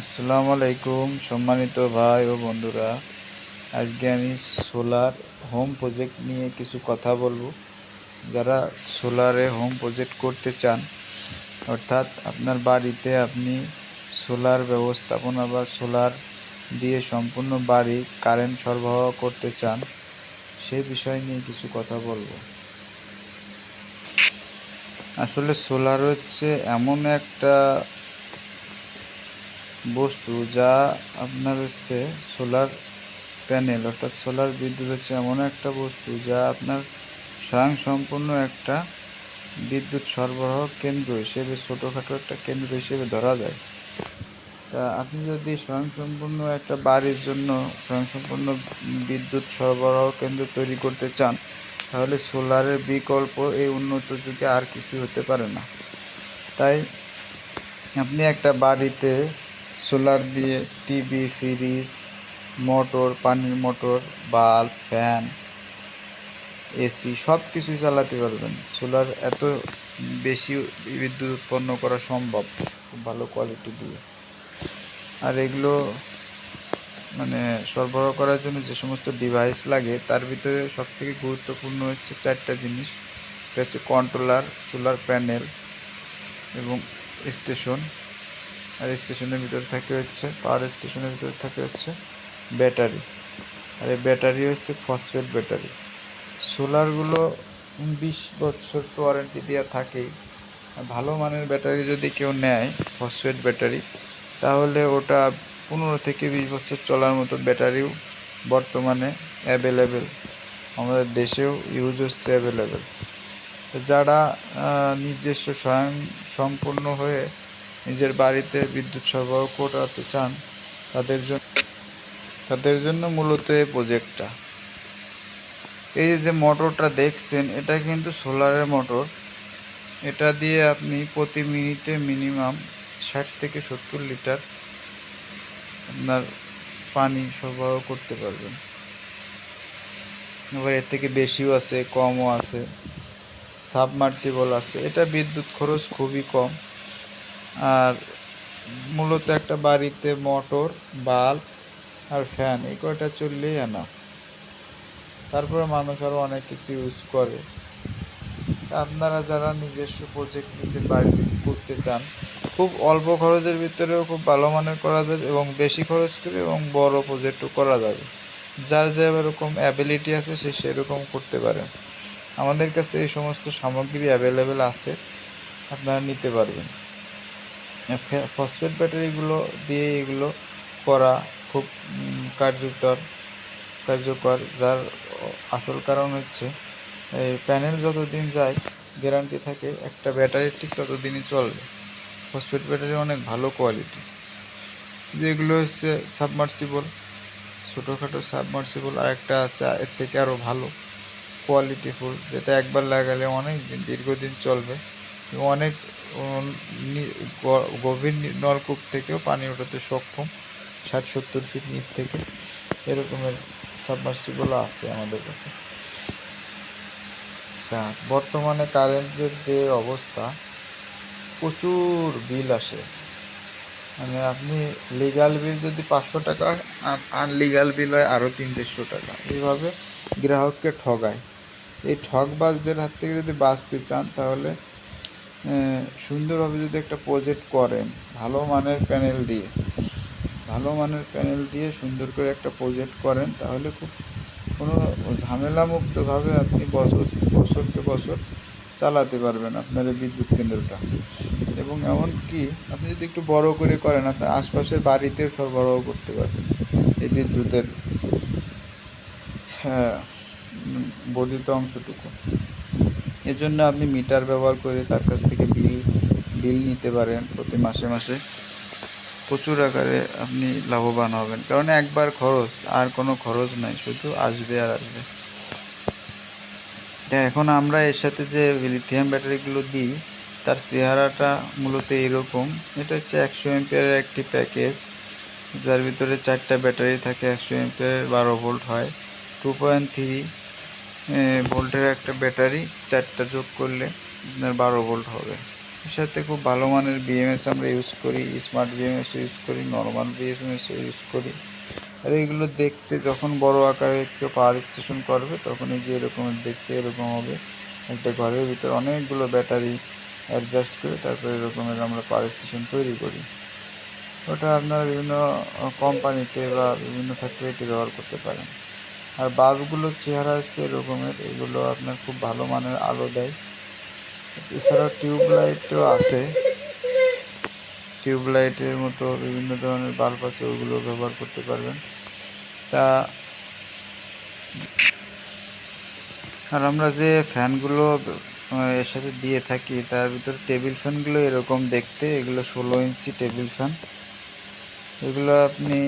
আসসালামু আলাইকুম সম্মানিত ভাই ও বন্ধুরা। আজকে আমি সোলার হোম প্রজেক্ট নিয়ে কিছু কথা বলব। যারা সোলারে হোম প্রজেক্ট করতে চান, অর্থাৎ আপনার বাড়িতে আপনি সোলার ব্যবস্থাপনা বা সোলার দিয়ে সম্পূর্ণ বাড়ি কারেন্ট সরবরাহ করতে চান সেই বিষয় নিয়ে কিছু কথা বলব। আসলে সোলার হচ্ছে এমন একটা বস্তু যা আপনার হচ্ছে সোলার প্যানেল অর্থাৎ সোলার বিদ্যুৎ হচ্ছে এমন একটা বস্তু যা আপনার স্বয়ং সম্পূর্ণ একটা বিদ্যুৎ সরবরাহ কেন্দ্র হিসেবে, ছোটোখাটো একটা কেন্দ্র হিসেবে ধরা যায়। তা আপনি যদি স্বয়ংসম্পূর্ণ একটা বাড়ির জন্য স্বয়ংসম্পূর্ণ বিদ্যুৎ সরবরাহ কেন্দ্র তৈরি করতে চান, তাহলে সোলারের বিকল্প এই উন্নত যুগে আর কিছু হতে পারে না। তাই আপনি একটা বাড়িতে সোলার দিয়ে টিভি, ফ্রিজ, মোটর, পানির মোটর, বাল্ব, ফ্যান, এসি সব কিছুই চালাতে পারবেন। সোলার এত বেশি বিদ্যুৎ উৎপন্ন করা সম্ভব ভালো কোয়ালিটি দিয়ে। আর এগুলো মানে সরবরাহ করার জন্য যে সমস্ত ডিভাইস লাগে, তার ভিতরে সবথেকে গুরুত্বপূর্ণ হচ্ছে চারটা জিনিস। এটা হচ্ছে কন্ট্রোলার সোলার প্যানেল এবং স্টেশন আর স্টেশনের ভিতরে থাকে হচ্ছে পাওয়ার স্টেশনের ভিতরে থাকে হচ্ছে ব্যাটারি। আর এই ব্যাটারি হচ্ছে ফসফেট ব্যাটারি। সোলারগুলো বিশ বছর তো ওয়ারেন্টি দেওয়া থাকেই ভালো মানের ব্যাটারি যদি কেউ নেয়, ফসফেট ব্যাটারি, তাহলে ওটা পনেরো থেকে বিশ বছর চলার মতো ব্যাটারিও বর্তমানে অ্যাভেলেবেল আমাদের দেশেও ইউজ হচ্ছে অ্যাভেলেবেল তো যারা নিজস্ব স্বয়ং সম্পূর্ণ হয়ে নিজের বাড়িতে বিদ্যুৎ সরবরাহ করাতে চান, তাদের জন্য তাদের জন্য মূলত এই প্রজেক্টটা এই যে মোটরটা দেখছেন, এটা কিন্তু সোলারের মোটর এটা দিয়ে আপনি প্রতি মিনিটে মিনিমাম ষাট থেকে সত্তর লিটার আপনার পানি সরবরাহ করতে পারবেন। এবার এর থেকে বেশিও আছে, কমও আছে সাবমার্সিবল আছে। এটা বিদ্যুৎ খরচ খুবই কম। আর মূলত একটা বাড়িতে মোটর, বাল্ব আর ফ্যান, এই কয়টা চললেই আনা তারপরে মানুষ আরও অনেক কিছু ইউজ করে। আপনারা যারা নিজস্ব প্রজেক্ট নিজের বাড়িতে করতে চান, খুব অল্প খরচের ভিতরেও খুব ভালো মানের করা যাবে এবং বেশি খরচ করে এবং বড় প্রজেক্টও করা যাবে। যার যে এরকম অ্যাবিলিটি আছে, সে সেরকম করতে পারে। আমাদের কাছে এই সমস্ত সামগ্রী অ্যাভেলেবেল আছে, আপনারা নিতে পারবেন। ফসফেট ব্যাটারিগুলো দিয়ে এগুলো করা খুব কার্যকর কার্যকর, যার আসল কারণ হচ্ছে, এই প্যানেল যতদিন যায়, গ্যারান্টি থাকে, একটা ব্যাটারি ঠিক ততদিনই চলবে। ফসফেট ব্যাটারি অনেক ভালো কোয়ালিটি। যেগুলো হচ্ছে সাবমার্সিবল, ছোটোখাটো সাবমার্সিবল আর একটা আছে, এর থেকে আরও ভালো কোয়ালিটিফুল, যেটা একবার লাগালে অনেক দিন, দীর্ঘদিন চলবে। অনেক গভীর নলকূপ থেকেও পানি ওঠাতে সক্ষম ষাট সত্তর ফিট নিচ থেকে। এরকমের সাবমার্সিবল আছে আমাদের কাছে। তা, বর্তমানে কারেন্টের যে অবস্থা, প্রচুর বিল আসে। মানে আপনি লিগাল বিল যদি পাঁচশো টাকা আনলিগাল বিল হয় আরও তিন চারশো টাকা। এইভাবে গ্রাহককে ঠগায়। এই ঠগবাজদের হাত থেকে যদি বাঁচতে চান তাহলে সুন্দরভাবে যদি একটা প্রজেক্ট করেন, ভালো মানের প্যানেল দিয়ে, ভালো মানের প্যানেল দিয়ে সুন্দর করে একটা প্রজেক্ট করেন, তাহলে খুব কোনো ঝামেলামুক্তভাবে আপনি বছর বছরকে বছর চালাতে পারবেন আপনার এই বিদ্যুৎ কেন্দ্রটা। এবং এমনকি আপনি যদি একটু বড় করে করেন, আপনার আশপাশের বাড়িতেও সরবরাহ করতে পারবেন, এই বিদ্যুতের হ্যাঁ বর্ধিত অংশটুকু। এজন্য আপনি মিটার ব্যবহার করে তার কাছ থেকে বিল বিল নিতে পারেন প্রতি মাসে মাসে। প্রচুর আকারে আপনি লাভবান হবেন। কারণ একবার খরচ, আর কোনো খরচ নাই, শুধু আসবে আর আসবে। এখন আমরা এর সাথে যে লিথিয়াম ব্যাটারিগুলো দিই, তার চেহারাটা মূলত এরকম। এটা হচ্ছে একশো এমপিয়ারের একটি প্যাকেজ যার ভিতরে চারটা ব্যাটারি থাকে, একশো এমপিয়ারের বারো ভোল্ট হয়। টু পয়েন্ট থ্রি ভোল্টের একটা ব্যাটারি চারটা যোগ করলে আপনার বারো ভোল্ট হবে। এর সাথে খুব ভালো মানের বিএমএস আমরা ইউজ করি স্মার্ট বিএমএস ইউজ করি নর্মাল বিএমএস ইউজ করি। আর এগুলো দেখতে যখন বড় আকারে কেউ পাওয়ার স্টেশন করবে, তখনই এই যে এরকমের দেখতে এরকম হবে। একটা ঘরের ভিতরে অনেকগুলো ব্যাটারি অ্যাডজাস্ট করে তারপরে এরকমের আমরা পাওয়ার স্টেশন তৈরি করি। ওটা আপনারা বিভিন্ন কোম্পানিতে বা বিভিন্ন ফ্যাক্টরিতে ব্যবহার করতে পারেন। আর বাল্বগুলোর চেহারা হচ্ছে এরকমের, এগুলো আপনার খুব ভালো মানের আলো দেয়। এছাড়াও টিউবলাইটও আছে। টিউব টিউবলাইটের মতো বিভিন্ন ধরনের বাল্ব আছে, ওগুলো ব্যবহার করতে পারবেন। তা আর আমরা যে ফ্যানগুলো এর সাথে দিয়ে থাকি, তার ভিতরে টেবিল ফ্যানগুলো এরকম দেখতে। এগুলো ষোলো ইঞ্চি টেবিল ফ্যান। এগুলো আপনি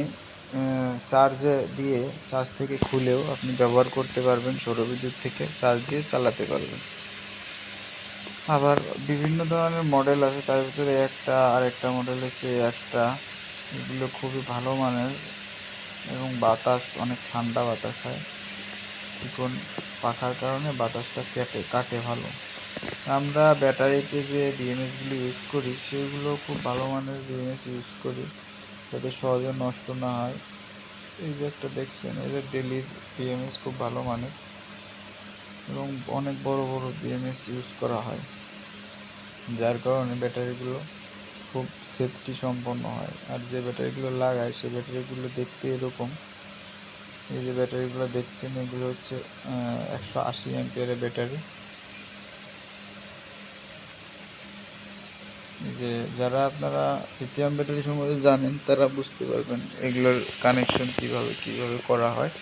চার্জে দিয়ে চার্জ থেকে খুলেও আপনি ব্যবহার করতে পারবেন সৌরবিদ্যুৎ থেকে চার্জ দিয়ে চালাতে পারবেন। আবার বিভিন্ন ধরনের মডেল আছে, তার ভিতরে একটা আর একটা মডেল হচ্ছে একটা। এগুলো খুবই ভালো মানের এবং বাতাস, অনেক ঠান্ডা বাতাস হয়। চিকন পাখার কারণে বাতাসটা কেটে, কাটে ভালো। আমরা ব্যাটারিতে যে বিএমএসগুলো ইউজ করি, সেগুলো খুব ভালো মানের বিএমএস ইউজ করি। যাতে সহজে নষ্ট না হয়। এই যে একটা দেখছেন এদের ডেলির বিএমএস খুব ভালো মানের এবং অনেক বড় বড় বিএমএস ইউজ করা হয়। যার কারণে ব্যাটারিগুলো খুব সেফটি সম্পন্ন হয়। আর যে ব্যাটারিগুলো লাগায় সেই ব্যাটারিগুলো দেখতে এরকম। এই যে ব্যাটারিগুলো দেখছেন, এগুলো হচ্ছে একশো আশি অ্যাম্পিয়ারের ব্যাটারি। যে যারা আপনারা লিথিয়াম ব্যাটারি সম্বন্ধে জানেন, তারা বুঝতে পারবেন এগুলোর কানেকশন কীভাবে কীভাবে করা হয়।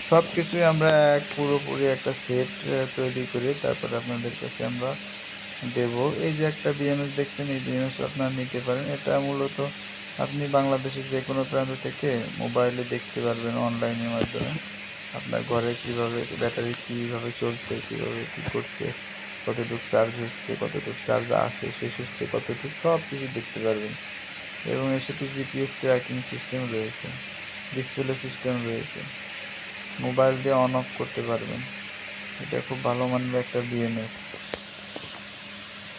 সব কিছুই আমরা এক পুরোপুরি একটা সেট তৈরি করে তারপরে আপনাদের কাছে আমরা দেব। এই যে একটা বিএমএস দেখছেন, এই বিএমএস আপনারা নিতে পারেন। এটা মূলত আপনি বাংলাদেশের যে কোনো প্রান্ত থেকে মোবাইলে দেখতে পারবেন অনলাইনের মাধ্যমে। আপনার ঘরে কীভাবে ব্যাটারি কীভাবে চলছে, কীভাবে কী করছে। কতটুকু চার্জ হচ্ছে, কতটুকু চার্জ আছে, শেষ হচ্ছে, কতটুকু সব কিছু দেখতে পারবেন। এবং এর সাথে জিপিএস ট্র্যাকিং সিস্টেম রয়েছে ডিসপ্লে সিস্টেম রয়েছে। মোবাইল দিয়ে অন অফ করতে পারবেন। এটা খুব ভালো মানের একটা বিএমএস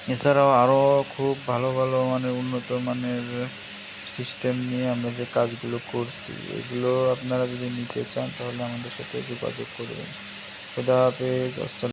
এছাড়াও আরও খুব ভালো ভালো মানে উন্নত মানের সিস্টেম নিয়ে আমরা যে কাজগুলো করছি, এগুলো আপনারা যদি নিতে চান, তাহলে আমাদের সাথে যোগাযোগ করবেন। খুদা হাফেজ, আসসালাম